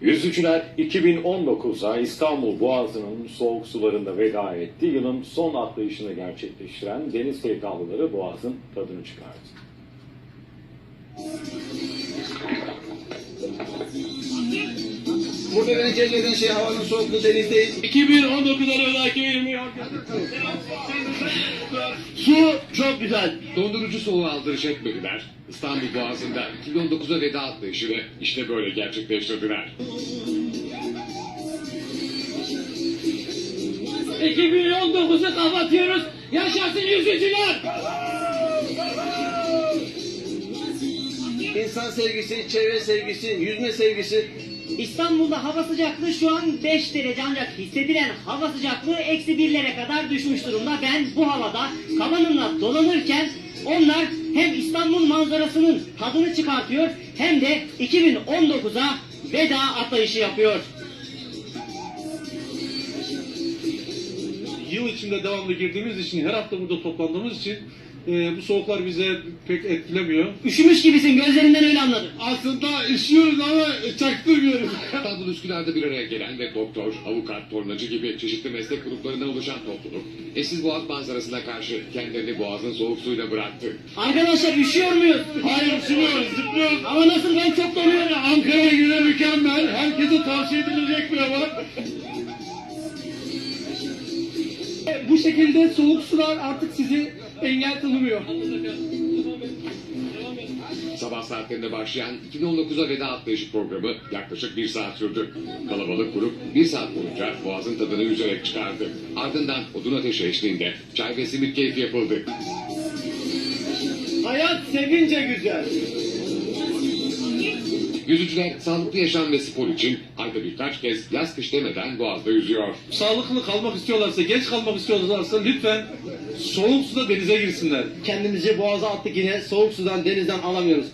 Yüzücüler 2019'a İstanbul Boğazı'nın soğuk sularında veda etti. Yılın son atlayışını gerçekleştiren deniz sevdalıları Boğaz'ın tadını çıkardı. Burada beni cezbeden şey havanın soğukluğu deniz değil. 2019'dan ödaki vermiyor. Su çok güzel. Dondurucu soğuğu aldırış etmediler. İstanbul Boğazı'nda 2019'a veda atlayışını işte böyle gerçekleştirdiler. 2019'u kapatıyoruz. Yaşasın yüzücüler. İnsan sevgisi, çevre sevgisi, yüzme sevgisi. İstanbul'da hava sıcaklığı şu an 5 derece ancak hissedilen hava sıcaklığı eksi birlere kadar düşmüş durumda. Ben bu havada kabanımla dolanırken onlar hem İstanbul manzarasının tadını çıkartıyor hem de 2019'a veda atlayışı yapıyor. Yıl içinde devamlı girdiğimiz için, her hafta burada toplandığımız için e, bu soğuklar bize pek etkilemiyor. Üşümüş gibisin gözlerinden öyle anladım. Aslında üşüyoruz ama çaktırmıyoruz. İstanbul Üsküdar'da bir araya gelen ve doktor, avukat, tornacı gibi çeşitli meslek gruplarından oluşan topluluk, eşsiz boğaz manzarasına karşı kendilerini boğazın soğuk suyuna bıraktı. Arkadaşlar üşüyor muyuz? Hayır üşümüyoruz, zıplıyoruz. Ama nasıl ben çok donuyorum. Ankara'ya göre mükemmel. Herkese tavsiye edilecek bir hava. Bu şekilde soğuk sular artık sizi engel tanımıyor. Sabah saatlerinde başlayan 2019'a veda atlayışı programı yaklaşık bir saat sürdü. Kalabalık grup bir saat boyunca boğazın tadını yüzerek çıkardı. Ardından odun ateşi eşliğinde çay ve simit keyfi yapıldı. Hayat sevince güzel. Yüzücüler sağlıklı yaşam ve spor için ayda birkaç kez yaz kış demeden boğazda yüzüyor. Sağlıklı kalmak istiyorlarsa, genç kalmak istiyorlarsa lütfen soğuk suda denize girsinler. Kendimizi boğaza attık yine soğuk sudan denizden alamıyoruz.